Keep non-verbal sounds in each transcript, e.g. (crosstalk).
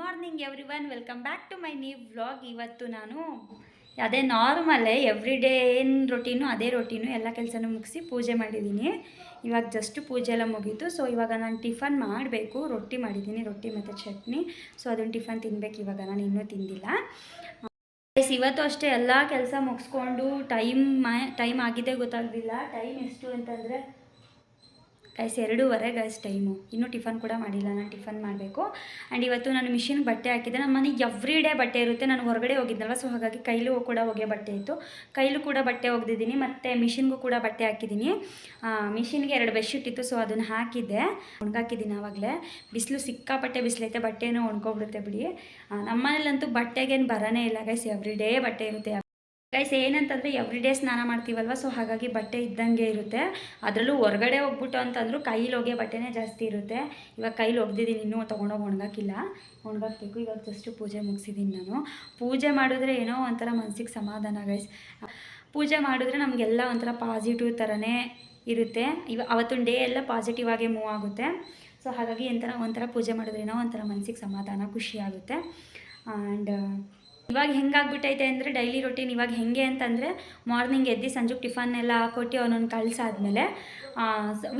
Morning every one welcome back to my new vlog. ಇವತ್ತು ನಾನು ಅದೇ ನಾರ್ಮಲ್ಲೇ ಎವ್ರಿ ಡೇ ಏನು ರೊಟೀನು ಅದೇ ರೊಟೀನು ಎಲ್ಲ ಕೆಲಸನೂ ಮುಗಿಸಿ ಪೂಜೆ ಮಾಡಿದ್ದೀನಿ. ಇವಾಗ ಜಸ್ಟ್ ಪೂಜೆ ಎಲ್ಲ ಮುಗೀತು. ಸೊ ಇವಾಗ ನಾನು ಟಿಫನ್ ಮಾಡಬೇಕು. ರೊಟ್ಟಿ ಮಾಡಿದ್ದೀನಿ, ರೊಟ್ಟಿ ಮತ್ತು ಚಟ್ನಿ. ಸೊ ಅದನ್ನು ಟಿಫನ್ ತಿನ್ಬೇಕು. ಇವಾಗ ನಾನು ಇನ್ನೂ ತಿಂದಿಲ್ಲ. ಇವತ್ತು ಅಷ್ಟೇ ಎಲ್ಲ ಕೆಲಸ ಮುಗಿಸ್ಕೊಂಡು ಟೈಮ್ ಟೈಮ್ ಆಗಿದೆ ಗೊತ್ತಾಗಲಿಲ್ಲ ಟೈಮ್ ಎಷ್ಟು ಅಂತಂದರೆ ಗೈಸ್ ಎರಡೂವರೆ ಗೈಸ್ ಟೈಮು. ಇನ್ನೂ ಟಿಫನ್ ಕೂಡ ಮಾಡಿಲ್ಲ, ನಾನು ಟಿಫನ್ ಮಾಡಬೇಕು. ಆ್ಯಂಡ್ ಇವತ್ತು ನಾನು ಮಿಷಿನ್ ಬಟ್ಟೆ ಹಾಕಿದ್ದೆ. ನಮ್ಮ ಮನೆಗೆ ಎವ್ರಿ ಡೇ ಬಟ್ಟೆ ಇರುತ್ತೆ. ನಾನು ಹೊರಗಡೆ ಹೋಗಿದ್ದಲ್ವ ಸೊ ಹಾಗಾಗಿ ಕೈಲೂ ಕೂಡ ಹೊಗೆ ಬಟ್ಟೆ ಇತ್ತು. ಕೈಲೂ ಕೂಡ ಬಟ್ಟೆ ಒಗೆದಿದ್ದೀನಿ, ಮತ್ತು ಮಿಷಿನ್ಗೂ ಕೂಡ ಬಟ್ಟೆ ಹಾಕಿದ್ದೀನಿ. ಮಿಷಿನ್ಗೆ ಎರಡು ಬೆಡ್ಶೀಟ್ ಇತ್ತು ಸೊ ಅದನ್ನು ಹಾಕಿದ್ದೆ. ಒಣಗಾಕಿದ್ದೀನಿ ಆವಾಗಲೇ. ಬಿಸಿಲು ಸಿಕ್ಕಾಪಟ್ಟೆ ಬಿಸಿಲೈತೆ, ಬಟ್ಟೆನೂ ಒಣ್ಕೊಬಿಡುತ್ತೆ ಬಿಡಿ. ನಮ್ಮ ಮನೇಲಂತೂ ಬಟ್ಟೆಗೇನು ಬರನೇ ಇಲ್ಲ ಗೈಸ್ ಎವ್ರಿ ಡೇ ಬಟ್ಟೆ ಇರುತ್ತೆ. ಗೈಸ್ ಏನಂತಂದರೆ ಎವ್ರಿ ಡೇ ಸ್ನಾನ ಮಾಡ್ತೀವಲ್ವ? ಸೊ ಹಾಗಾಗಿ ಬಟ್ಟೆ ಇದ್ದಂಗೆ ಇರುತ್ತೆ. ಅದರಲ್ಲೂ ಹೊರಗಡೆ ಹೋಗ್ಬಿಟ್ಟು ಅಂತಂದರೂ ಕೈಲಿ ಹೋಗಿ ಬಟ್ಟೆನೇ ಜಾಸ್ತಿ ಇರುತ್ತೆ. ಇವಾಗ ಕೈಲಿ ಒಗ್ದಿದ್ದೀನಿ, ಇನ್ನೂ ತೊಗೊಂಡೋಗಿ ಒಣಗಾಕಿಲ್ಲ. ಒಣಗಾಕಬೇಕು. ಇವಾಗ ಜಸ್ಟ್ ಪೂಜೆ ಮುಗಿಸಿದ್ದೀನಿ ನಾನು. ಪೂಜೆ ಮಾಡಿದ್ರೆ ಏನೋ ಒಂಥರ ಮನಸ್ಸಿಗೆ ಸಮಾಧಾನ ಗೈಸ್ ಪೂಜೆ ಮಾಡಿದ್ರೆ ನಮಗೆಲ್ಲ ಒಂಥರ ಪಾಸಿಟಿವ್ ಥರನೇ ಇರುತ್ತೆ. ಇವ, ಅವತ್ತಿನ ಡೇ ಎಲ್ಲ ಪಾಸಿಟಿವ್ ಆಗಿ ಮೂವ್ ಆಗುತ್ತೆ. ಸೊ ಹಾಗಾಗಿ ಒಂಥರ ಒಂಥರ ಪೂಜೆ ಮಾಡಿದ್ರೇನೋ ಒಂಥರ ಮನಸ್ಸಿಗೆ ಸಮಾಧಾನ, ಖುಷಿ ಆಗುತ್ತೆ. ಆ್ಯಂಡ್ ಇವಾಗ ಹೆಂಗಾಗ್ಬಿಟ್ಟೈತೆ ಅಂದರೆ ಡೈಲಿ ರೊಟೀನ್ ಇವಾಗ ಹೆಂಗೆ ಅಂತಂದರೆ ಮಾರ್ನಿಂಗ್ ಎದ್ದು ಸಂಜೆ ಟಿಫನ್ ಎಲ್ಲ ಹಾಕೊಟ್ಟು ಅವನೊಂದು ಕಳಿಸಾದ್ಮೇಲೆ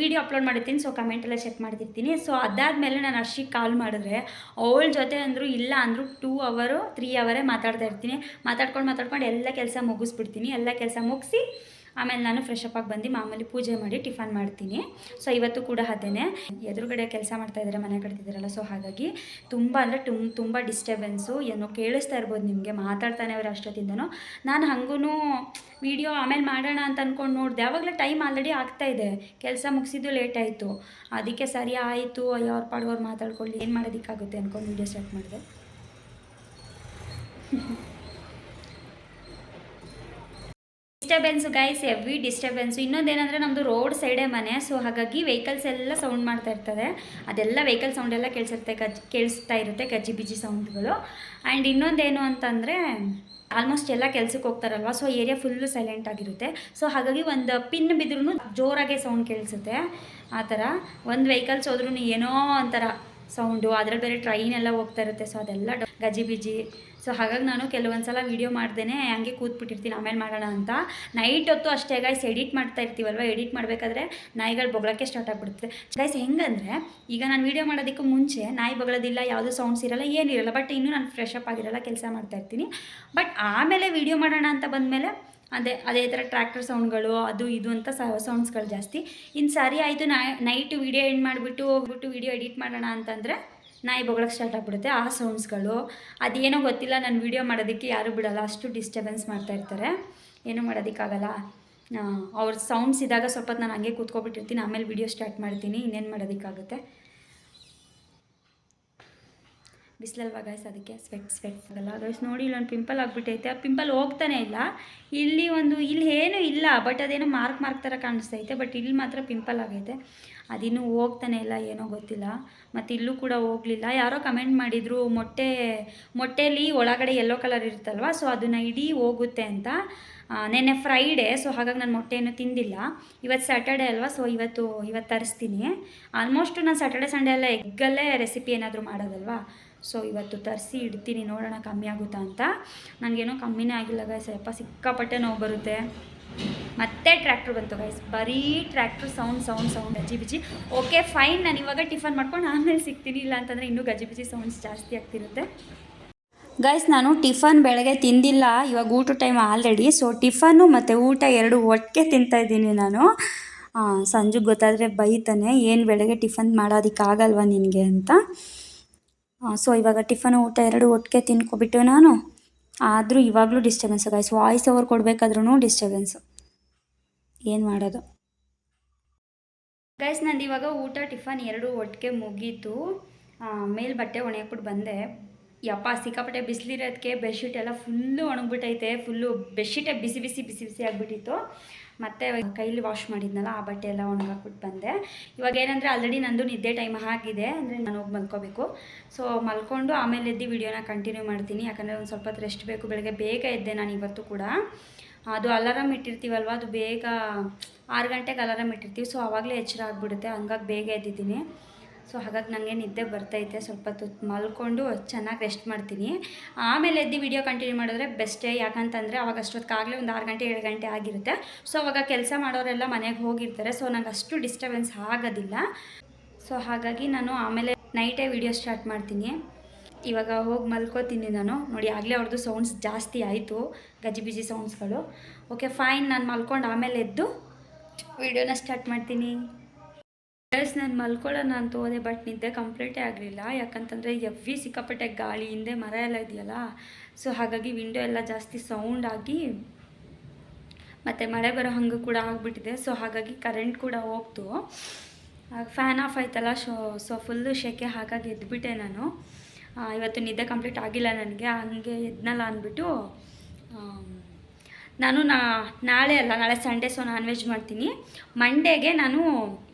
ವೀಡಿಯೋ ಅಪ್ಲೋಡ್ ಮಾಡಿರ್ತೀನಿ. ಸೊ ಕಮೆಂಟ್ ಎಲ್ಲ ಚೆಕ್ ಮಾಡ್ತಿರ್ತೀನಿ. ಸೊ ಅದಾದಮೇಲೆ ನಾನು ಅರ್ಷಿಗೆ ಕಾಲ್ ಮಾಡಿದ್ರೆ ಅವಳ ಜೊತೆ ಅಂದರು ಇಲ್ಲ ಅಂದರೂ ಟೂ ಅವರು ತ್ರೀ ಅವರೇ ಮಾತಾಡ್ತಾ ಇರ್ತೀನಿ. ಮಾತಾಡ್ಕೊಂಡು ಮಾತಾಡ್ಕೊಂಡು ಎಲ್ಲ ಕೆಲಸ ಮುಗಿಸ್ಬಿಡ್ತೀನಿ. ಎಲ್ಲ ಕೆಲಸ ಮುಗಿಸಿ ಆಮೇಲೆ ನಾನು ಫ್ರೆಶ್ ಆಗಿ ಬಂದು ಮಾಮೂಲಿ ಪೂಜೆ ಮಾಡಿ ಟಿಫನ್ ಮಾಡ್ತೀನಿ. ಸೊ ಇವತ್ತು ಕೂಡ ಅದೇನೆ. ಎದುರುಗಡೆ ಕೆಲಸ ಮಾಡ್ತಾ ಇದ್ದಾರೆ ಮನೆ ಕಟ್ತಿದ್ದಾರಲ್ಲ ಸೊ ಹಾಗಾಗಿ ತುಂಬ ಅಂದರೆ ತುಮ್ ತುಂಬ ಡಿಸ್ಟರ್ಬೆನ್ಸು ಏನೋ ಕೇಳಿಸ್ತಾ ಇರ್ಬೋದು ನಿಮಗೆ, ಮಾತಾಡ್ತಾನೆ ಅವ್ರು ಅಷ್ಟೊತ್ತಿಂದನೂ. ನಾನು ಹಂಗೂ ವಿಡಿಯೋ ಆಮೇಲೆ ಮಾಡೋಣ ಅಂತ ಅಂದ್ಕೊಂಡು ನೋಡಿದೆ ಆವಾಗಲೇ ಟೈಮ್ ಆಲ್ರೆಡಿ ಆಗ್ತಾ ಇದೆ. ಕೆಲಸ ಮುಗಿಸಿದ್ದು ಲೇಟ್ ಆಯಿತು. ಅದಕ್ಕೆ ಸರಿ ಆಯಿತು, ಅಯ್ಯೋ, ಅವ್ರ ಪಾಡುವವ್ರು ಮಾತಾಡ್ಕೊಳ್ಳಿ, ಏನು ಮಾಡೋದಕ್ಕಾಗುತ್ತೆ ಅಂದ್ಕೊಂಡು ವೀಡಿಯೋ ಸ್ಟಾರ್ಟ್ ಮಾಡಿದೆ. (laughs) ಡಿಸ್ಟರ್ಬೆನ್ಸು ಗೈಸ್ ಎವ್ರಿ ಡಿಸ್ಟರ್ಬೆನ್ಸು ಇನ್ನೊಂದೇನೆಂದರೆ ನಮ್ಮದು ರೋಡ್ ಸೈಡೇ ಮನೆ ಸೊ ಹಾಗಾಗಿ ವೆಹಿಕಲ್ಸ್ ಎಲ್ಲ ಸೌಂಡ್ ಮಾಡ್ತಾ ಇರ್ತದೆ. ಅದೆಲ್ಲ ವೆಹಿಕಲ್ ಸೌಂಡ್ ಎಲ್ಲ ಕೇಳಿಸುತ್ತೆ, ಕಜ್, ಕೇಳಿಸ್ತಾ ಇರುತ್ತೆ ಗಜ್ಜಿ ಬಿಜಿ ಸೌಂಡ್ಗಳು ಆ್ಯಂಡ್ ಇನ್ನೊಂದೇನು ಅಂತಂದರೆ ಆಲ್ಮೋಸ್ಟ್ ಎಲ್ಲ ಕೆಲ್ಸಕ್ಕೆ ಹೋಗ್ತಾರಲ್ವ ಸೊ ಏರಿಯಾ ಫುಲ್ಲು ಸೈಲೆಂಟ್ ಆಗಿರುತ್ತೆ. ಸೊ ಹಾಗಾಗಿ ಒಂದು ಪಿನ್ ಬಿದ್ರೂ ಜೋರಾಗೆ ಸೌಂಡ್ ಕೇಳಿಸುತ್ತೆ. ಆ ಥರ ಒಂದು ವೆಹಿಕಲ್ಸ್ ಹೋದ್ರೂ ಏನೋ ಒಂಥರ ಸೌಂಡು ಅದ್ರಲ್ಲಿ ಬೇರೆ ಟ್ರೈನ್ ಎಲ್ಲ ಹೋಗ್ತಾ ಇರುತ್ತೆ ಸೊ ಅದೆಲ್ಲ ಗಜಿಬಿಜಿ ಗಜಿ ಬಿಜಿ ಸೊ ಹಾಗಾಗಿ ನಾನು ಕೆಲವೊಂದು ಸಲ ವೀಡಿಯೋ ಮಾಡ್ದೇ ಹಂಗೆ ಕೂತ್ಬಿಟ್ಟಿರ್ತೀನಿ, ಆಮೇಲೆ ಮಾಡೋಣ ಅಂತ. ನೈಟ್ ಹೊತ್ತು ಅಷ್ಟೇ ಗಾಯ್ಸ್ ಎಡಿಟ್ ಮಾಡ್ತಾ ಇರ್ತೀವಲ್ವ? ಎಡಿಟ್ ಮಾಡಬೇಕಾದ್ರೆ ನಾಯಿಗಳು ಬೊಗಳಕ್ಕೆ ಸ್ಟಾರ್ಟ್ ಆಗಿಬಿಡುತ್ತೆ. ಗಾಯ್ಸ್ ಹೆಂಗಂದರೆ, ಈಗ ನಾನು ವೀಡಿಯೋ ಮಾಡೋದಕ್ಕೂ ಮುಂಚೆ ನಾಯಿ ಬಗಳೋದಿಲ್ಲ, ಯಾವುದೂ ಸೌಂಡ್ಸ್ ಇರಲ್ಲ ಏನಿರಲ್ಲ ಬಟ್ ಇನ್ನೂ ನಾನು ಫ್ರೆಶ್ ಅಪ್ ಆಗಿರಲ್ಲ, ಕೆಲಸ ಮಾಡ್ತಾ ಇರ್ತೀನಿ. ಬಟ್ ಆಮೇಲೆ ವೀಡಿಯೋ ಮಾಡೋಣ ಅಂತ ಬಂದಮೇಲೆ, ಅದೇ ಅದೇ ಥರ ಟ್ರ್ಯಾಕ್ಟರ್ ಸೌಂಡ್ಗಳು ಅದು ಇದು ಅಂತ ಸೌಂಡ್ಸ್ಗಳು ಜಾಸ್ತಿ. ಇನ್ನು ಸರಿ ಆಯಿತು ನೈಟ್ ವೀಡಿಯೋ ಎಂಡ್ ಮಾಡಿಬಿಟ್ಟು, ಹೋಗ್ಬಿಟ್ಟು ವೀಡಿಯೋ ಎಡಿಟ್ ಮಾಡೋಣ ಅಂತಂದರೆ ನಾಯಿ ಬೊಗಳಕ್ಕೆ ಸ್ಟಾರ್ಟ್ ಆಗಿಬಿಡುತ್ತೆ. ಆ ಸೌಂಡ್ಸ್ಗಳು ಅದೇನೋ ಗೊತ್ತಿಲ್ಲ, ನಾನು ವೀಡಿಯೋ ಮಾಡೋದಕ್ಕೆ ಯಾರೂ ಬಿಡಲ್ಲ. ಅಷ್ಟು ಡಿಸ್ಟರ್ಬೆನ್ಸ್ ಮಾಡ್ತಾ ಇರ್ತಾರೆ. ಏನೂ ಮಾಡೋದಕ್ಕಾಗಲ್ಲ. ಅವ್ರ ಸೌಂಡ್ಸ್ ಇದ್ದಾಗ ಸ್ವಲ್ಪ ನಾನು ಹಂಗೆ ಕೂತ್ಕೊಬಿಟ್ಟಿರ್ತೀನಿ. ಆಮೇಲೆ ವೀಡಿಯೋ ಸ್ಟಾರ್ಟ್ ಮಾಡ್ತೀನಿ. ಇನ್ನೇನು ಮಾಡೋದಕ್ಕಾಗುತ್ತೆ. ಬಿಸಿಲಲ್ವಾ ಗಾಯ್ಸ್ ಅದಕ್ಕೆ ಸ್ವೆಟ್ ಸ್ವೆಟ್ ಆಗಲ್ಲ. ಗೈಸ್ ನೋಡಿ, ಇಲ್ಲೊಂದು ಪಿಂಪಲ್ ಆಗಿಬಿಟ್ಟೈತೆ. ಆ ಪಿಂಪಲ್ ಹೋಗ್ತಾನೆ ಇಲ್ಲ. ಇಲ್ಲಿ ಒಂದು, ಇಲ್ಲಿ ಏನೂ ಇಲ್ಲ. ಬಟ್ ಅದೇನೋ ಮಾರ್ಕ್ ಮಾರ್ಕ್ ಥರ ಕಾಣಿಸ್ತೈತೆ ಬಟ್ ಇಲ್ಲಿ ಮಾತ್ರ ಪಿಂಪಲ್ ಆಗೈತೆ. ಅದಿನ್ನೂ ಹೋಗ್ತಾನೆ ಇಲ್ಲ, ಏನೋ ಗೊತ್ತಿಲ್ಲ. ಮತ್ತು ಇಲ್ಲೂ ಕೂಡ ಹೋಗಲಿಲ್ಲ. ಯಾರೋ ಕಮೆಂಟ್ ಮಾಡಿದರು, ಮೊಟ್ಟೆ, ಮೊಟ್ಟೆಲಿ ಒಳಗಡೆ ಯೆಲ್ಲೋ ಕಲರ್ ಇರುತ್ತಲ್ವ ಸೊ ಅದನ್ನು ಇಡೀ ಹೋಗುತ್ತೆ ಅಂತ. ನೆನ್ನೆ ಫ್ರೈಡೇ ಸೊ ಹಾಗಾಗಿ ನಾನು ಮೊಟ್ಟೆಯನ್ನು ತಿಂದಿಲ್ಲ. ಇವತ್ತು ಸ್ಯಾಟರ್ಡೆ ಅಲ್ವಾ ಸೊ ಇವತ್ತು ಇವತ್ತು ತರಿಸ್ತೀನಿ. ಆಲ್ಮೋಸ್ಟ್ ನಾನು ಸ್ಯಾಟರ್ಡೆ ಸಂಡೇ ಎಲ್ಲ ಎಗ್ಗಲ್ಲೇ ರೆಸಿಪಿ ಏನಾದರೂ ಮಾಡೋದಲ್ವಾ ಸೊ ಇವತ್ತು ತರಿಸಿ ಇಡ್ತೀನಿ, ನೋಡೋಣ ಕಮ್ಮಿ ಆಗುತ್ತಾ ಅಂತ. ನನಗೇನೋ ಕಮ್ಮಿನೇ ಆಗಿಲ್ಲ ಗೈಸ್ ಯಪ್ಪ ಸಿಕ್ಕಾಪಟ್ಟೆ ನೋವು ಬರುತ್ತೆ. ಮತ್ತೆ ಟ್ರ್ಯಾಕ್ಟ್ರ್ ಬಂತು ಗೈಸ್ ಬರೀ ಟ್ರ್ಯಾಕ್ಟ್ರ್ ಸೌಂಡ್ ಸೌಂಡ್ ಸೌಂಡ್ ಗಜಿ ಬಿಜಿ ಓಕೆ ಫೈನ್ ನಾನು ಇವಾಗ ಟಿಫನ್ ಮಾಡ್ಕೊಂಡು ಆಮೇಲೆ ಸಿಗ್ತೀನಿ, ಇಲ್ಲ ಅಂತಂದರೆ ಇನ್ನೂ ಗಜಿ ಬಿಜಿ ಸೌಂಡ್ಸ್ ಜಾಸ್ತಿ ಆಗ್ತಿರುತ್ತೆ. ಗೈಸ್ ನಾನು ಟಿಫನ್ ಬೆಳಗ್ಗೆ ತಿಂದಿಲ್ಲ. ಇವಾಗ ಊಟ ಟೈಮ್ ಆಲ್ರೆಡಿ ಸೊ ಟಿಫನ್ನು ಮತ್ತು ಊಟ ಎರಡು ಒಟ್ಟಿಗೆ ತಿಂತಾ ಇದ್ದೀನಿ ನಾನು. ಸಂಜೆಗೆ ಗೊತ್ತಾದರೆ ಬೈತಾನೆ, ಏನು ಬೆಳಗ್ಗೆ ಟಿಫನ್ ಮಾಡೋದಕ್ಕಾಗಲ್ವಾ ನಿನಗೆ? ಅಂತ. ಸೊ ಇವಾಗ ಟಿಫನ್ ಊಟ ಎರಡು ಒಟ್ಟಿಗೆ ತಿನ್ಕೊಬಿಟ್ಟು ನಾನು ಆದರೂ ಇವಾಗಲೂ ಡಿಸ್ಟರ್ಬೆನ್ಸ್ ಗೈಸ್ ವಾಯ್ಸ್ ಓವರ್ ಕೊಡಬೇಕಾದ್ರೂ ಡಿಸ್ಟರ್ಬೆನ್ಸ್ ಏನು ಮಾಡೋದು? ಗೈಸ್ ನಂದು ಇವಾಗ ಊಟ, ಟಿಫನ್ ಎರಡು ಒಟ್ಟಿಗೆ ಮುಗೀತು. ಮೇಲ್ ಬಟ್ಟೆ ಒಣಗ್ಬಿಟ್ಟು ಬಂದೆ. ಯಪ್ಪ, ಸಿಕ್ಕಾಪಟ್ಟೆ ಬಿಸಿಲಿರೋದಕ್ಕೆ ಬೆಡ್ಶೀಟ್ ಎಲ್ಲ ಫುಲ್ಲು ಒಣಗಿಬಿಟ್ಟೈತೆ ಫುಲ್ಲು ಬೆಡ್ಶೀಟೇ ಬಿಸಿ ಬಿಸಿ ಬಿಸಿ ಬಿಸಿ ಆಗಿಬಿಟ್ಟಿತ್ತು. ಮತ್ತು ಕೈಲಿ ವಾಶ್ ಮಾಡಿದ್ನಲ್ಲ ಆ ಬಟ್ಟೆ ಎಲ್ಲ ಒಣಗಾಕ್ಬಿಟ್ಟು ಬಂದೆ. ಇವಾಗ ಏನಂದರೆ ಆಲ್ರೆಡಿ ನಂದು ನಿದ್ದೆ ಟೈಮ್ ಆಗಿದೆ, ಅಂದರೆ ನಾನು ಹೋಗಿ ಮಲ್ಕೋಬೇಕು. ಸೊ ಮಲ್ಕೊಂಡು ಆಮೇಲೆ ಎದ್ದು ವಿಡಿಯೋನ ಕಂಟಿನ್ಯೂ ಮಾಡ್ತೀನಿ. ಯಾಕಂದರೆ ಒಂದು ಸ್ವಲ್ಪ ರೆಸ್ಟ್ ಬೇಕು, ಬೆಳಗ್ಗೆ ಬೇಗ ಎದ್ದೆ ನಾನು ಇವತ್ತು ಕೂಡ. ಅದು ಅಲಾರಾಮ್ ಇಟ್ಟಿರ್ತೀವಲ್ವ, ಅದು ಬೇಗ ಆರು ಗಂಟೆಗೆ ಅಲಾರಾಮ್ ಇಟ್ಟಿರ್ತೀವಿ. ಸೊ ಆವಾಗಲೇ ಎಚ್ಚರ ಆಗಿಬಿಡುತ್ತೆ, ಹಂಗಾಗಿ ಬೇಗ ಎದ್ದಿದ್ದೀನಿ. ಸೊ ಹಾಗಾಗಿ ನನಗೆ ನಿದ್ದೆ ಬರ್ತೈತೆ, ಸ್ವಲ್ಪ ಹೊತ್ತು ಮಲ್ಕೊಂಡು ಚೆನ್ನಾಗಿ ರೆಸ್ಟ್ ಮಾಡ್ತೀನಿ. ಆಮೇಲೆ ಎದ್ದು ವಿಡಿಯೋ ಕಂಟಿನ್ಯೂ ಮಾಡಿದ್ರೆ ಬೆಸ್ಟೇ ಯಾಕಂತಂದರೆ ಅವಾಗ ಅಷ್ಟೊತ್ತಿಗಾಗಲೇ ಒಂದು ಆರು ಗಂಟೆ, ಏಳು ಗಂಟೆ ಆಗಿರುತ್ತೆ. ಸೊ ಅವಾಗ ಕೆಲಸ ಮಾಡೋರೆಲ್ಲ ಮನೆಗೆ ಹೋಗಿರ್ತಾರೆ. ಸೊ ನಂಗೆ ಅಷ್ಟು ಡಿಸ್ಟರ್ಬೆನ್ಸ್ ಆಗೋದಿಲ್ಲ. ಸೊ ಹಾಗಾಗಿ ನಾನು ಆಮೇಲೆ ನೈಟೇ ವಿಡಿಯೋ ಸ್ಟಾರ್ಟ್ ಮಾಡ್ತೀನಿ. ಇವಾಗ ಹೋಗಿ ಮಲ್ಕೋತೀನಿ ನಾನು. ನೋಡಿ, ಆಗಲೇ ಅವ್ರದ್ದು ಸೌಂಡ್ಸ್ ಜಾಸ್ತಿ ಆಯಿತು ಗಜಿಬಿಜಿ ಸೌಂಡ್ಸ್ಗಳು ಓಕೆ ಫೈನ್ ನಾನು ಮಲ್ಕೊಂಡು ಆಮೇಲೆ ಎದ್ದು ವಿಡಿಯೋನ ಸ್ಟಾರ್ಟ್ ಮಾಡ್ತೀನಿ. ಗೈಸ್ ನಾನು ಮಲ್ಕೊಳ್ಳೋಣ ಅಂತ ಹೋದೆ ಬಟ್ ನಿದ್ದೆ ಕಂಪ್ಲೀಟೇ ಆಗಲಿಲ್ಲ. ಯಾಕಂತಂದರೆ ಎವ್ವಿ ಸಿಕ್ಕಾಪಟ್ಟೆ ಗಾಳಿ, ಹಿಂದೆ ಮರ ಎಲ್ಲ ಇದೆಯಲ್ಲ? ಸೊ ಹಾಗಾಗಿ ವಿಂಡೋ ಎಲ್ಲ ಜಾಸ್ತಿ ಸೌಂಡ್ ಆಗಿ ಮತ್ತು ಮಳೆ ಬರೋ ಹಂಗೆ ಕೂಡ ಆಗಿಬಿಟ್ಟಿದೆ. ಸೊ ಹಾಗಾಗಿ ಕರೆಂಟ್ ಕೂಡ ಹೋಗ್ತು. ಫ್ಯಾನ್ ಆಫ್ ಆಯ್ತಲ್ಲ ಸೊ ಸೊ ಫುಲ್ಲು ಶೆಕೆ ಹಾಗಾಗಿ ಎದ್ಬಿಟ್ಟೆ ನಾನು. ಇವತ್ತು ನಿದ್ದೆ ಕಂಪ್ಲೀಟ್ ಆಗಿಲ್ಲ ನನಗೆ, ಹಂಗೆ ಎದ್ನಲ್ಲ ಅಂದ್ಬಿಟ್ಟು ನಾನು ನಾ, ನಾಳೆ ಅಲ್ಲ, ನಾಳೆ ಸಂಡೇ ಸೊ ನಾನ್ ವೆಜ್ ಮಾಡ್ತೀನಿ ಮಂಡೇಗೆ ನಾನು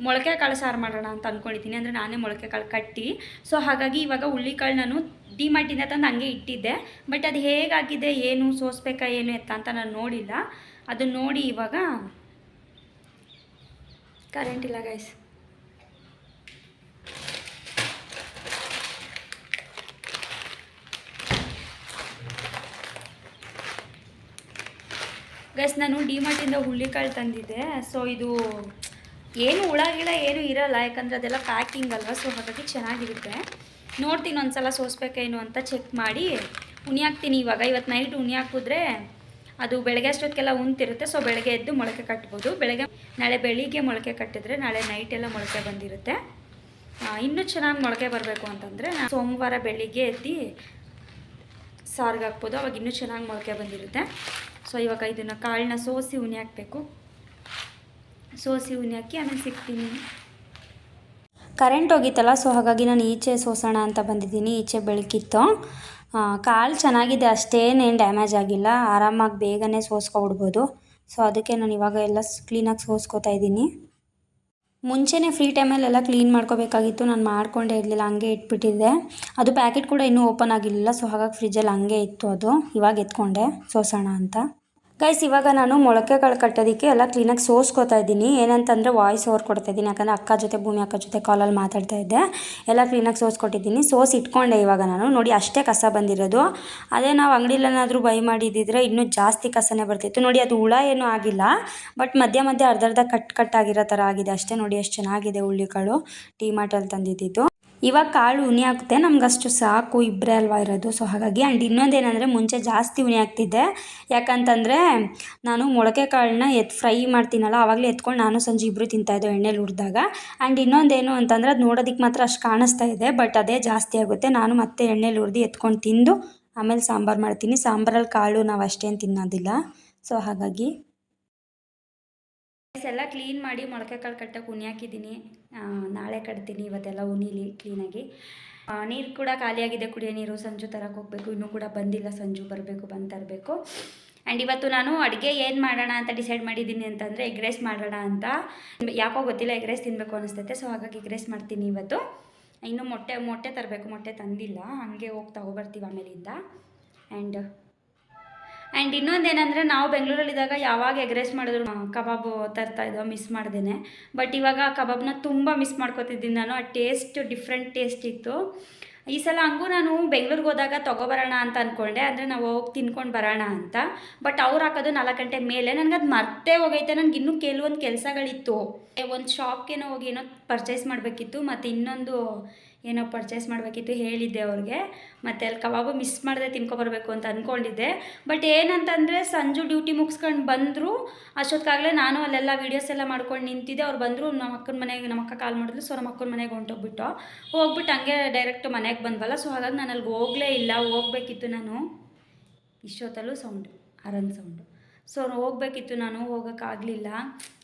ಮೊಳಕೆ ಕಾಳು ಸಾರು ಮಾಡೋಣ ಅಂತ ಅಂದ್ಕೊಂಡಿದ್ದೀನಿ ಅಂದರೆ ನಾನೇ ಮೊಳಕೆ ಕಾಳು ಕಟ್ಟಿ. ಸೊ ಹಾಗಾಗಿ ಇವಾಗ ಹುಳ್ಳಿಕಾಳು ನಾನು ಡಿಮಾರ್ಟಿಂದ ತಂದು ಹಂಗೆ ಇಟ್ಟಿದ್ದೆ. ಬಟ್ ಅದು ಹೇಗಾಗಿದೆ, ಏನು, ಸೋಸ್ಬೇಕಾ, ಏನು ಎತ್ತ ಅಂತ ನಾನು ನೋಡಿಲ್ಲ. ಅದನ್ನ ನೋಡಿ ಇವಾಗ ಕರೆಂಟ್ ಇಲ್ಲ ಗೈಸ್ ಗೈಸ್ ನಾನು ಡಿಮಾರ್ಟಿಂದ ಹುಳ್ಳಿಕಾಳು ತಂದಿದ್ದೆ. ಸೊ ಇದು ಏನು ಹುಳ ಗಿಳ ಏನು ಇರಲ್ಲ, ಯಾಕಂದರೆ ಅದೆಲ್ಲ ಪ್ಯಾಕಿಂಗ್ ಅಲ್ವಾ ಸೊ ಹಾಗಾಗಿ ಚೆನ್ನಾಗಿರುತ್ತೆ. ನೋಡ್ತೀನಿ ಒಂದ್ಸಲ ಸೋಸ್ಬೇಕೇನು ಅಂತ ಚೆಕ್ ಮಾಡಿ. ಉಣಿ ಹಾಕ್ತೀನಿ ಇವಾಗ. ಇವತ್ತು ನೈಟ್ ಉಣಿ ಹಾಕಿದ್ರೆ ಅದು ಬೆಳಗ್ಗೆ ಅಷ್ಟೊತ್ತಿಗೆಲ್ಲ ಉಂತಿರುತ್ತೆ ಸೊ ಬೆಳಗ್ಗೆ ಎದ್ದು ಮೊಳಕೆ ಕಟ್ಬೋದು. ಬೆಳಗ್ಗೆ, ನಾಳೆ ಬೆಳಿಗ್ಗೆ ಮೊಳಕೆ ಕಟ್ಟಿದ್ರೆ ನಾಳೆ ನೈಟ್ ಎಲ್ಲ ಮೊಳಕೆ ಬಂದಿರುತ್ತೆ. ಇನ್ನೂ ಚೆನ್ನಾಗಿ ಮೊಳಕೆ ಬರಬೇಕು ಅಂತಂದರೆ ನಾನು ಸೋಮವಾರ ಬೆಳಿಗ್ಗೆ ಎದ್ದು ಸಾರಿಗೆ ಹಾಕ್ಬೋದು. ಅವಾಗ ಇನ್ನೂ ಚೆನ್ನಾಗಿ ಮೊಳಕೆ ಬಂದಿರುತ್ತೆ. ಸೊ ಇವಾಗ ಇದನ್ನು ಕಾಳನ್ನ ಸೋಸಿ ಉನಿ ಹಾಕಬೇಕು. ಸೋಸಿ ಉನಿ ಹಾಕಿ ಆಮೇಲೆ ಸಿಗ್ತೀನಿ. ಕರೆಂಟ್ ಹೋಗಿತ್ತಲ್ಲ ಸೊ ಹಾಗಾಗಿ ನಾನು ಈಚೆ ಸೋಸೋಣ ಅಂತ ಬಂದಿದ್ದೀನಿ, ಈಚೆ ಬೆಳಕಿತ್ತು. ಕಾಳು ಚೆನ್ನಾಗಿದೆ ಅಷ್ಟೇನೇನು ಡ್ಯಾಮೇಜ್ ಆಗಿಲ್ಲ. ಆರಾಮಾಗಿ ಬೇಗನೆ ಸೋಸ್ಕೊಬಿಡ್ಬೋದು ಸೊ ಅದಕ್ಕೆ ನಾನು ಇವಾಗ ಎಲ್ಲ ಕ್ಲೀನಾಗಿ ಸೋಸ್ಕೋತಾ ಇದ್ದೀನಿ. ಮುಂಚೆನೇ ಫ್ರೀ ಟೈಮಲ್ಲೆಲ್ಲ ಕ್ಲೀನ್ ಮಾಡ್ಕೋಬೇಕಾಗಿತ್ತು, ನಾನು ಮಾಡ್ಕೊಂಡೇ ಇರಲಿಲ್ಲ, ಹಂಗೆ ಇಟ್ಬಿಟ್ಟಿದ್ದೆ. ಅದು ಪ್ಯಾಕೆಟ್ ಕೂಡ ಇನ್ನೂ ಓಪನ್ ಆಗಿರಲಿಲ್ಲ ಸೊ ಹಾಗಾಗಿ ಫ್ರಿಜ್ಜಲ್ಲಿ ಹಂಗೆ ಇತ್ತು ಅದು. ಇವಾಗ ಎತ್ಕೊಂಡೆ, ಸೋಸೋಣ ಅಂತ. ಗೈಸ್ ಇವಾಗ ನಾನು ಮೊಳಕೆಗಳು ಕಟ್ಟೋದಕ್ಕೆ ಎಲ್ಲ ಕ್ಲೀನಾಗಿ ಸೋಸ್ಕೊತಾ ಇದ್ದೀನಿ. ಏನಂತಂದರೆ ವಾಯ್ಸ್ ಓವರ್ ಕೊಡ್ತಾ ಇದ್ದೀನಿ. ಯಾಕಂದರೆ ಅಕ್ಕ ಜೊತೆ, ಭೂಮಿ ಅಕ್ಕ ಜೊತೆ ಕಾಲಲ್ಲಿ ಮಾತಾಡ್ತಾ ಇದ್ದೆ. ಎಲ್ಲ ಕ್ಲೀನಾಗಿ ಸೋಸ್ಕೊಟ್ಟಿದ್ದೀನಿ. ಸೋಸ್ ಇಟ್ಕೊಂಡೆ ಇವಾಗ ನಾನು. ನೋಡಿ, ಅಷ್ಟೇ ಕಸ ಬಂದಿರೋದು. ಅದೇ ನಾವು ಅಂಗಡಿಲೇನಾದರೂ ಬೈ ಮಾಡಿದ್ದಿದ್ರೆ ಇನ್ನೂ ಜಾಸ್ತಿ ಕಸನೇ ಬರ್ತಿತ್ತು. ನೋಡಿ, ಅದು ಹುಳ ಏನೂ ಆಗಿಲ್ಲ. ಬಟ್ ಮಧ್ಯ ಮಧ್ಯೆ ಅರ್ಧ ಅರ್ಧ ಕಟ್ ಕಟ್ ಆಗಿರೋ ಥರ ಆಗಿದೆ. ಅಷ್ಟೇ ನೋಡಿ, ಎಷ್ಟು ಚೆನ್ನಾಗಿದೆ ಹುಳ್ಳಿಕಾಳು. ಟೀ ಮಾಟಲ್ಲಿ ತಂದಿದ್ದಿದ್ದು ಇವಾಗ ಕಾಳು ಉಣಿ ಹಾಕುತ್ತೆ ನಮ್ಗೆ ಅಷ್ಟು ಸಾಕು ಇಬ್ಬರೇ ಅಲ್ವಾ ಇರೋದು. ಸೊ ಹಾಗಾಗಿ ಆ್ಯಂಡ್ ಇನ್ನೊಂದೇನೆಂದರೆ ಮುಂಚೆ ಜಾಸ್ತಿ ಉಣಿ ಹಾಕ್ತಿದ್ದೆ. ಯಾಕಂತಂದರೆ ನಾನು ಮೊಳಕೆ ಕಾಳನ್ನ ಎತ್, ಫ್ರೈ ಮಾಡ್ತೀನಲ್ಲ ಆವಾಗಲೇ ಎತ್ಕೊಂಡು ನಾನು ಸಂಜೆ ಇಬ್ಬರು ತಿಂತಾಯಿದ್ದೆ ಎಣ್ಣೆಲಿ ಹುರಿದಾಗ. ಆ್ಯಂಡ್ ಇನ್ನೊಂದೇನು ಅಂತಂದರೆ ಅದು ನೋಡೋದಕ್ಕೆ ಮಾತ್ರ ಅಷ್ಟು ಕಾಣಿಸ್ತಾ ಇದೆ, ಬಟ್ ಅದೇ ಜಾಸ್ತಿ ಆಗುತ್ತೆ. ನಾನು ಮತ್ತೆ ಎಣ್ಣೆಲಿ ಹುರಿದು ಎತ್ಕೊಂಡು ತಿಂದು ಆಮೇಲೆ ಸಾಂಬಾರು ಮಾಡ್ತೀನಿ. ಸಾಂಬಾರಲ್ಲಿ ಕಾಳು ನಾವು ಅಷ್ಟೇನು ತಿನ್ನೋದಿಲ್ಲ. ಸೊ ಹಾಗಾಗಿ ಎಲ್ಲ ಕ್ಲೀನ್ ಮಾಡಿ ಮೊಳಕೆ ಕಾಳು ಕಟ್ಟಕ್ಕೆ ಉನಿ ಹಾಕಿದ್ದೀನಿ ನಾಳೆ ಕಟ್ತೀನಿ ಇವತ್ತೆಲ್ಲ ಉನಿಲಿ ಕ್ಲೀನಾಗಿ ನೀರು ಕೂಡ ಖಾಲಿಯಾಗಿದೆ ಕುಡಿಯೋ ನೀರು, ಸಂಜು ತರಕ್ಕೆ ಹೋಗಬೇಕು. ಇನ್ನೂ ಕೂಡ ಬಂದಿಲ್ಲ ಸಂಜು, ಬರಬೇಕು, ಬಂದು ತರಬೇಕು. ಆ್ಯಂಡ್ ಇವತ್ತು ನಾನು ಅಡುಗೆ ಏನು ಮಾಡೋಣ ಅಂತ ಡಿಸೈಡ್ ಮಾಡಿದ್ದೀನಿ ಅಂತಂದರೆ ಎಗ್ ರೈಸ್ ಮಾಡೋಣ ಅಂತ. ಯಾಕೋ ಗೊತ್ತಿಲ್ಲ ಎಗ್ ರೈಸ್ ತಿನ್ನಬೇಕು ಅನಿಸ್ತೈತೆ ಸೊ ಹಾಗಾಗಿ ಎಗ್ ರೈಸ್ ಮಾಡ್ತೀನಿ ಇವತ್ತು. ಇನ್ನು ಮೊಟ್ಟೆ ಮೊಟ್ಟೆ ತರಬೇಕು, ಮೊಟ್ಟೆ ತಂದಿಲ್ಲ. ಹಾಗೆ ಹೋಗಿ ತಗೊಬರ್ತೀವಿ ಆಮೇಲಿಂದ. ಆ್ಯಂಡ್ ಆ್ಯಂಡ್ ಇನ್ನೊಂದೇನೆಂದರೆ ನಾವು ಬೆಂಗಳೂರಲ್ಲಿದ್ದಾಗ ಯಾವಾಗ ಎಗ್ ಮಾಡಿದ್ರು ಕಬಾಬ್ ಕಬಾಬು ತರ್ತಾ ಇದ್ದೋ ಮಿಸ್ ಮಾಡ್ದೇನೆ. ಬಟ್ ಇವಾಗ ಆ ಕಬಾಬ್ನ ತುಂಬ ಮಿಸ್ ಮಾಡ್ಕೊತಿದ್ದೀನಿ ನಾನು. ಆ ಟೇಸ್ಟ್ ಡಿಫ್ರೆಂಟ್ ಟೇಸ್ಟ್ ಇತ್ತು. ಈ ಸಲ ಹಂಗೂ ನಾನು ಬೆಂಗ್ಳೂರಿಗೆ ಹೋದಾಗ ತೊಗೊಬರೋಣ ಅಂತ ಅಂದ್ಕೊಂಡೆ ಅಂದರೆ ನಾವು ಹೋಗಿ ತಿನ್ಕೊಂಡು ಬರೋಣ ಅಂತ. ಬಟ್ ಅವ್ರು ಹಾಕೋದು ನಾಲ್ಕು ಗಂಟೆ ಮೇಲೆ. ನನಗೆ ಅದು ಮರ್ತೇ ಹೋಗೈತೆ. ನನಗೆ ಇನ್ನೂ ಕೆಲವೊಂದು ಕೆಲಸಗಳಿತ್ತು. ಒಂದು ಶಾಪ್ಗೇನೋ ಹೋಗಿ ಏನೋ ಪರ್ಚೇಸ್ ಮಾಡಬೇಕಿತ್ತು. ಮತ್ತು ಇನ್ನೊಂದು ಏನೋ ಪರ್ಚೇಸ್ ಮಾಡಬೇಕಿತ್ತು ಹೇಳಿದ್ದೆ ಅವ್ರಿಗೆ. ಮತ್ತು ಅಲ್ಲಿ ಕಬಾಬು ಮಿಸ್ ಮಾಡದೆ ತಿನ್ಕೊಬರ್ಬೇಕು ಅಂತ ಅಂದ್ಕೊಂಡಿದ್ದೆ ಬಟ್ ಏನಂತಂದರೆ ಸಂಜು ಡ್ಯೂಟಿ ಮುಗಿಸ್ಕೊಂಡು ಬಂದರು. ಅಷ್ಟೊತ್ತಾಗಲೇ ನಾನು ಅಲ್ಲೆಲ್ಲ ವೀಡಿಯೋಸ್ ಎಲ್ಲ ಮಾಡ್ಕೊಂಡು ನಿಂತಿದ್ದೆ. ಅವ್ರು ಬಂದರು, ನಮ್ಮ ಅಕ್ಕನ ಮನೆಗೆ, ನಮ್ಮ ಅಕ್ಕ ಕಾಲ್ ಮಾಡಿದ್ರು. ಸೊ ನಮ್ಮ ಅಕ್ಕನ ಮನೆಗೆ ಹೊಂಟೋಗ್ಬಿಟ್ಟು. ಹೋಗ್ಬಿಟ್ಟು ಹಂಗೆ ಡೈರೆಕ್ಟ್ ಮನೆಗೆ ಬಂದ್ವಲ್ಲ. ಸೊ ಹಾಗಾಗಿ ನಾನು ಅಲ್ಲಿಗೆ ಹೋಗಲೇ ಇಲ್ಲ. ಹೋಗ್ಬೇಕಿತ್ತು ನಾನು. ಇಷ್ಟೊತ್ತಲ್ಲೂ ಸೌಂಡು ಅರನ್ ಸೌಂಡು ಸೊ ಹೋಗ್ಬೇಕಿತ್ತು, ನಾನು ಹೋಗೋಕ್ಕಾಗಲಿಲ್ಲ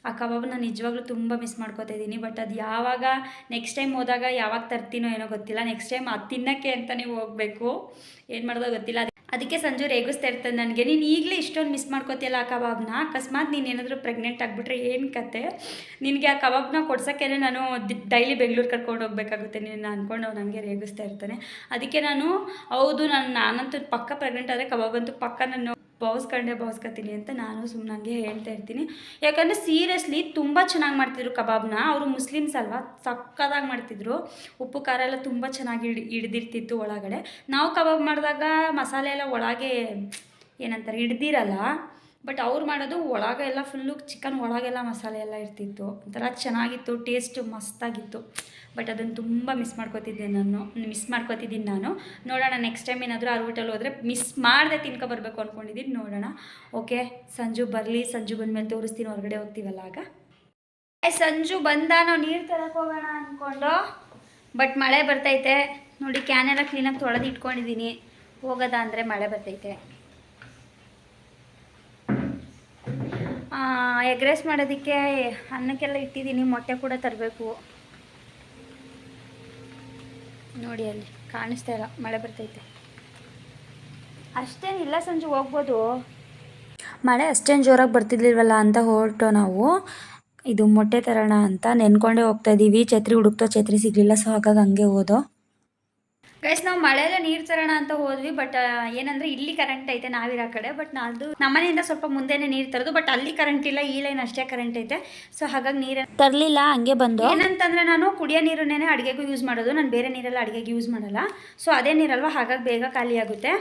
ಆ ಕಬಾಬ್ ನಾನು ನಿಜವಾಗ್ಲೂ ತುಂಬ ಮಿಸ್ ಮಾಡ್ಕೋತಾ ಇದ್ದೀನಿ. ಬಟ್ ಅದು ಯಾವಾಗ ನೆಕ್ಸ್ಟ್ ಟೈಮ್ ಹೋದಾಗ ಯಾವಾಗ ತರ್ತೀನೋ ಏನೋ ಗೊತ್ತಿಲ್ಲ. ನೆಕ್ಸ್ಟ್ ಟೈಮ್ ಅದು ತಿನ್ನೋಕ್ಕೆ ನೀವು ಹೋಗಬೇಕು. ಏನು ಮಾಡೋದೋ ಗೊತ್ತಿಲ್ಲ. ಅದ್- ಅದಕ್ಕೆ ಸಂಜು ರೇಗಿಸ್ತಾ ಇರ್ತದೆ ನನಗೆ. ನೀನು ಈಗಲೇ ಇಷ್ಟೊಂದು ಮಿಸ್ ಮಾಡ್ಕೋತಿಯಲ್ಲ ಆ ಕಬಾಬ್ನ? ಅಕಸ್ಮಾತ್ ನೀನು ಏನಾದರೂ ಪ್ರೆಗ್ನೆಂಟ್ ಆಗಿಬಿಟ್ರೆ ಏನು ಕತೆ? ನಿನಗೆ ಆ ಕಬಾಬ್ನ ಕೊಡ್ಸೋಕ್ಕೆ ನಾನು ಡೈಲಿ ಬೆಂಗಳೂರು ಕರ್ಕೊಂಡು ಹೋಗಬೇಕಾಗುತ್ತೆ. ನೀನು ಅಂದ್ಕೊಂಡು ಅವ್ನು ನನಗೆ ರೇಗಿಸ್ತಾ ಇರ್ತಾನೆ. ಅದಕ್ಕೆ ನಾನು, ಹೌದು, ನಾನು, ನಾನಂತೂ ಪಕ್ಕ ಪ್ರೆಗ್ನೆಂಟ್ ಆದರೆ ಕಬಾಬ್ ಅಂತೂ ಪಕ್ಕ ನಾನು ಬೌಸ್ಕೊಂಡೆ ಬೌಸ್ಕೊತೀನಿ ಅಂತ ನಾನು ಸುಮ್ಮನಂಗೆ ಹೇಳ್ತಾ ಇರ್ತೀನಿ. ಯಾಕಂದರೆ ಸೀರಿಯಸ್ಲಿ ತುಂಬ ಚೆನ್ನಾಗಿ ಮಾಡ್ತಿದ್ರು ಕಬಾಬ್ನ. ಅವರು ಮುಸ್ಲಿಮ್ಸ್ ಅಲ್ವಾ? ಸಕ್ಕದಾಗಿ ಮಾಡ್ತಿದ್ರು. ಉಪ್ಪು, ಖಾರ ಎಲ್ಲ ತುಂಬ ಚೆನ್ನಾಗಿ ಹಿಡ್, ಹಿಡ್ದಿರ್ತಿತ್ತು ಒಳಗಡೆ. ನಾವು ಕಬಾಬ್ ಮಾಡಿದಾಗ ಮಸಾಲೆ ಎಲ್ಲ ಒಳಗೆ ಏನಂತಾರೆ, ಹಿಡ್ದಿರಲ್ಲ. ಬಟ್ ಅವ್ರು ಮಾಡೋದು ಒಳಗೆ ಎಲ್ಲ ಫುಲ್ಲು ಚಿಕನ್ ಒಳಗೆಲ್ಲ ಮಸಾಲೆ ಎಲ್ಲ ಇರ್ತಿತ್ತು. ಒಂಥರ ಚೆನ್ನಾಗಿತ್ತು ಟೇಸ್ಟು ಮಸ್ತಾಗಿತ್ತು. ಬಟ್ ಅದನ್ನು ತುಂಬ ಮಿಸ್ ಮಾಡ್ಕೋತಿದ್ದೆ ನಾನು. ಮಿಸ್ ಮಾಡ್ಕೋತಿದ್ದೀನಿ ನಾನು. ನೋಡೋಣ ನೆಕ್ಸ್ಟ್ ಟೈಮ್ ಏನಾದರೂ ಆ ರೂಟಲ್ಲಿ ಹೋದರೆ ಮಿಸ್ ಮಾಡದೆ ತಿನ್ಕೊ ಬರಬೇಕು ಅಂದ್ಕೊಂಡಿದ್ದೀನಿ ನೋಡೋಣ. ಓಕೆ ಸಂಜು ಬರಲಿ. ಸಂಜು ಬಂದಮೇಲೆ ತೋರಿಸ್ತೀನಿ, ಹೊರಗಡೆ ಹೋಗ್ತೀವಲ್ಲ ಆಗ. ಸಂಜು ಬಂದ ನಾವು ನೀರು ತರಕ್ಕೆ ಅಂದ್ಕೊಂಡು ಬಟ್ ಮಳೆ ಬರ್ತೈತೆ. ನೋಡಿ ಕ್ಯಾನೆಲ್ಲ ಕ್ಲೀನಾಗಿ ತೊಳೆದು ಇಟ್ಕೊಂಡಿದ್ದೀನಿ ಹೋಗೋದ ಅಂದರೆ ಮಳೆ ಬರ್ತೈತೆ. ಎಗ್ ರೈಸ್ ಮಾಡೋದಕ್ಕೆ ಅನ್ನಕ್ಕೆಲ್ಲ ಇಟ್ಟಿದ್ದೀನಿ, ಮೊಟ್ಟೆ ಕೂಡ ತರಬೇಕು. ನೋಡಿ ಅಲ್ಲಿ, ಕಾಣಿಸ್ತಾ ಇಲ್ಲ, ಮಳೆ ಬರ್ತೈತೆ. ಅಷ್ಟೇನಿಲ್ಲ ಸಂಜೆ, ಹೋಗ್ಬೋದು. ಮಳೆ ಅಷ್ಟೇನು ಜೋರಾಗಿ ಬರ್ತಿರ್ಲಿಲ್ವಲ್ಲ ಅಂತ ಹೊರಟು ನಾವು. ಇದು ಮೊಟ್ಟೆ ತರೋಣ ಅಂತ ನೆನ್ಕೊಂಡೇ ಹೋಗ್ತಾ ಇದ್ದೀವಿ ಛತ್ರಿ ಹುಡುಕ್ತೋ ಛತ್ರಿ ಸಿಗಲಿಲ್ಲ ಸೊ ಹಾಗಾಗಿ ಹಂಗೆ ಹೋದೋ. ಗೈಸ್ ನಾವು ಮಳೆಯಲ್ಲೇ ನೀರು ತರೋಣ ಅಂತ ಹೋದ್ವಿ ಬಟ್ ಏನಂದ್ರೆ ಇಲ್ಲಿ ಕರೆಂಟ್ ಐತೆ ನಾವಿರೋ ಕಡೆ ಬಟ್ ನಾಲ್ದು ನಮ್ಮನೆಯಿಂದ ಸ್ವಲ್ಪ ಮುಂದೆನೇ ನೀರು ತರೋದು ಬಟ್ ಅಲ್ಲಿ ಕರೆಂಟ್ ಇಲ್ಲ ಈ ಲೈನ್ ಅಷ್ಟೇ ಕರೆಂಟ್ ಐತೆ. ಸೊ ಹಾಗಾಗಿ ನೀರು ತರಲಿಲ್ಲ ಹಂಗೆ ಬಂದು. ಏನಂತಂದ್ರೆ ನಾನು ಕುಡಿಯೋ ನೀರನ್ನೇ ಅಡುಗೆಗೂ ಯೂಸ್ ಮಾಡೋದು ನಾನು ಬೇರೆ ನೀರೆಲ್ಲ ಅಡುಗೆಗೆ ಯೂಸ್ ಮಾಡಲ್ಲ. ಸೊ ಅದೇ ನೀರಲ್ವಾ ಹಾಗಾಗಿ ಬೇಗ ಖಾಲಿ ಆಗುತ್ತೆ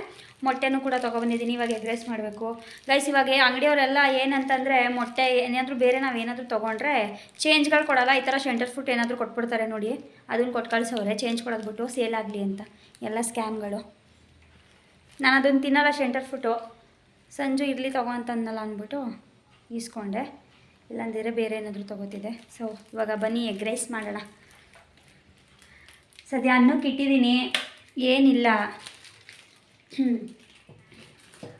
ಮೊಟ್ಟೆನೂ ಕೂಡ ತೊಗೊಬಂದಿದ್ದೀನಿ, ಇವಾಗ ಎಗ್ ರೈಸ್ ಮಾಡಬೇಕು. ಗೈಸ್ ಇವಾಗ ಅಂಗಡಿಯವರೆಲ್ಲ ಏನಂತಂದರೆ ಮೊಟ್ಟೆ ಏನಾದರೂ ಬೇರೆ ನಾವು ಏನಾದರೂ ತೊಗೊಂಡ್ರೆ ಚೇಂಜ್ಗಳು ಕೊಡಲ್ಲ, ಈ ಥರ ಸೆಂಟರ್ ಫುಟ್ ಏನಾದರೂ ಕೊಟ್ಬಿಡ್ತಾರೆ ನೋಡಿ. ಅದನ್ನು ಕೊಟ್ಟು ಕಳಿಸೋರೆ ಚೇಂಜ್ ಕೊಡೋದ್ಬಿಟ್ಟು ಸೇಲ್ ಆಗಲಿ ಅಂತ. ಎಲ್ಲ ಸ್ಕ್ಯಾಮ್ಗಳು ನಾನು ಅದನ್ನು ತಿನ್ನಲ್ಲ ಸೆಂಟರ್ ಫುಟ್ಟು ಸಂಜು ಇರಲಿ ತಗೋ ಅಂತಂದಲ್ಲ ಅಂದ್ಬಿಟ್ಟು ಈಸ್ಕೊಂಡೆ. ಇಲ್ಲಾಂದಿದ್ರೆ ಬೇರೆ ಏನಾದರೂ ತೊಗೋತಿದ್ದೆ. ಸೊ ಇವಾಗ ಬನ್ನಿ ಎಗ್ ರೈಸ್ ಮಾಡೋಣ. ಸದ್ಯ ಅನ್ನಕ್ಕೆ ಇಟ್ಟಿದ್ದೀನಿ. ಏನಿಲ್ಲ.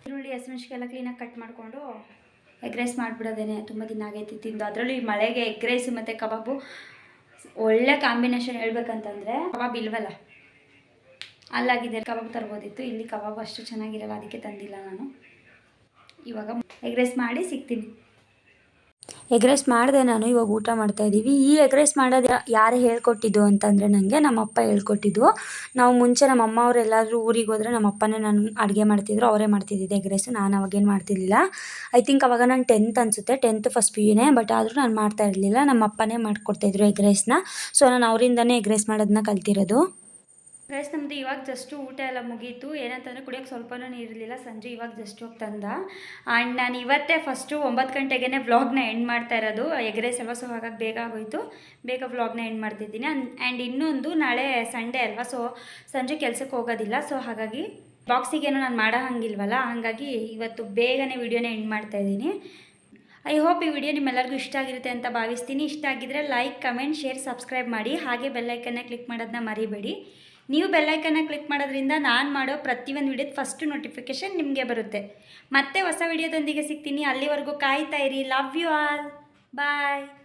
ಈರುಳ್ಳಿ ಹಸಿಮೆಣ್ಸಿಕಾಯಿ ಎಲ್ಲ ಕ್ಲೀನಾಗಿ ಕಟ್ ಮಾಡಿಕೊಂಡು ಎಗ್ ರೈಸ್ ಮಾಡಿಬಿಡೋದೇನೆ. ತುಂಬ ದಿನ ಆಗೈತಿ ತಿಂದು. ಅದರಲ್ಲೂ ಈ ಮಳೆಗೆ ಎಗ್ ರೈಸ್ ಮತ್ತು ಕಬಾಬು ಒಳ್ಳೆ ಕಾಂಬಿನೇಷನ್ ಹೇಳ್ಬೇಕಂತಂದರೆ ಕಬಾಬ್ ಇಲ್ವಲ್ಲ? ಅಲ್ಲಾಗಿದೆ. ಕಬಾಬ್ ತರ್ಬೋದಿತ್ತು. ಇಲ್ಲಿ ಕಬಾಬ್ ಅಷ್ಟು ಚೆನ್ನಾಗಿರಲ್ಲ, ಅದಕ್ಕೆ ತಂದಿಲ್ಲ ನಾನು. ಇವಾಗ ಎಗ್ ರೈಸ್ ಮಾಡಿ ಸಿಗ್ತೀನಿ. ಎಗ್ ರೈಸ್ ಮಾಡಿದೆ ನಾನು ಇವಾಗ ಊಟ ಮಾಡ್ತಾ ಇದ್ದೀವಿ. ಈ ಎಗ್ ರೈಸ್ ಮಾಡೋದು ಯಾರು ಹೇಳ್ಕೊಟ್ಟಿದ್ದು ಅಂತಂದರೆ ನನಗೆ ನಮ್ಮಪ್ಪ ಹೇಳ್ಕೊಟ್ಟಿದ್ದು ನಾವು ಮುಂಚೆ ನಮ್ಮ ಅಮ್ಮ ಅವ್ರು ಎಲ್ಲಾದರೂ ಊರಿಗೆ ಹೋದರೆ ನಮ್ಮ ಅಪ್ಪನೇ ನಾನು ಅಡುಗೆ ಮಾಡ್ತಿದ್ರು, ಅವರೇ ಮಾಡ್ತಿದ್ದಿದ್ದು ಎಗ್ ರೈಸು ನಾನು ಅವಾಗೇನು ಮಾಡ್ತಿರ್ಲಿಲ್ಲ. ಐ ಥಿಂಕ್ ಅವಾಗ ನಾನು ಟೆಂತ್ ಅನಿಸುತ್ತೆ. ಟೆಂತ್ ಫಸ್ಟ್ ಪಿ ಯುನೇ ಬಟ್ ಆದರೂ ನಾನು ಮಾಡ್ತಾ ಇರಲಿಲ್ಲ. ನಮ್ಮ ಅಪ್ಪನೇ ಮಾಡ್ಕೊಡ್ತಾಯಿದ್ರು ಎಗ್ ರೈಸ್ನ ಸೊ ನಾನು ಅವರಿಂದನೇ ಎಗ್ ರೈಸ್ ಮಾಡೋದನ್ನ ಕಲ್ತಿರೋದು. ರೈಸ್ ನಮ್ಮದು ಇವಾಗ ಜಸ್ಟು ಊಟ ಎಲ್ಲ ಮುಗೀತು. ಏನಂತಂದರೆ ಕುಡಿಯೋಕ್ಕೆ ಸ್ವಲ್ಪನೂ ನೀರಿರಲಿಲ್ಲ. ಸಂಜೆ ಇವಾಗ ಜಸ್ಟ್ ಹೋಗಿ ತಂದ. ಆ್ಯಂಡ್ ನಾನು ಇವತ್ತೇ ಫಸ್ಟು ಒಂಬತ್ತು ಗಂಟೆಗೆ ವ್ಲಾಗ್ನ ಎಂಡ್ ಮಾಡ್ತಾ ಇರೋದು. ಎಗ್ ರೈಸ್ ಅಲ್ವಾ ಸೊ ಹಾಗಾಗಿ ಬೇಗ ಆಗೋಯ್ತು. ಬೇಗ ವ್ಲಾಗ್ನ ಎಂಡ್ ಮಾಡ್ತಿದ್ದೀನಿ. ಆ್ಯಂಡ್ ಇನ್ನೊಂದು ನಾಳೆ ಸಂಡೇ ಅಲ್ವಾ ಸೊ ಸಂಜೆ ಕೆಲಸಕ್ಕೆ ಹೋಗೋದಿಲ್ಲ. ಸೊ ಹಾಗಾಗಿ ಬಾಕ್ಸಿಗೇನು ನಾನು ಮಾಡೋ ಹಂಗಿಲ್ವಲ್ಲ. ಹಾಗಾಗಿ ಇವತ್ತು ಬೇಗನೆ ವಿಡಿಯೋನೇ ಎಂಡ್ ಮಾಡ್ತಾ ಇದ್ದೀನಿ. ಐ ಹೋಪ್ ಈ ವಿಡಿಯೋ ನಿಮ್ಮೆಲ್ಲರಿಗೂ ಇಷ್ಟ ಆಗಿರುತ್ತೆ ಅಂತ ಭಾವಿಸ್ತೀನಿ. ಇಷ್ಟ ಆಗಿದ್ರೆ ಲೈಕ್ ಕಮೆಂಟ್ ಶೇರ್ ಸಬ್ಸ್ಕ್ರೈಬ್ ಮಾಡಿ. ಹಾಗೆ ಬೆಲ್ಲೈಕನ್ನ ಕ್ಲಿಕ್ ಮಾಡೋದನ್ನ ಮರಿಬೇಡಿ. ನೀವು ಬೆಲ್ಲೈಕನ್ನ ಕ್ಲಿಕ್ ಮಾಡೋದ್ರಿಂದ ನಾನು ಮಾಡೋ ಪ್ರತಿಯೊಂದು ವಿಡಿಯೋದ ಫಸ್ಟ್ ನೋಟಿಫಿಕೇಷನ್ ನಿಮಗೆ ಬರುತ್ತೆ. ಮತ್ತೆ ಹೊಸ ವಿಡಿಯೋದೊಂದಿಗೆ ಸಿಗ್ತೀನಿ. ಅಲ್ಲಿವರೆಗೂ ಕಾಯ್ತಾ ಇರಿ. Love you all bye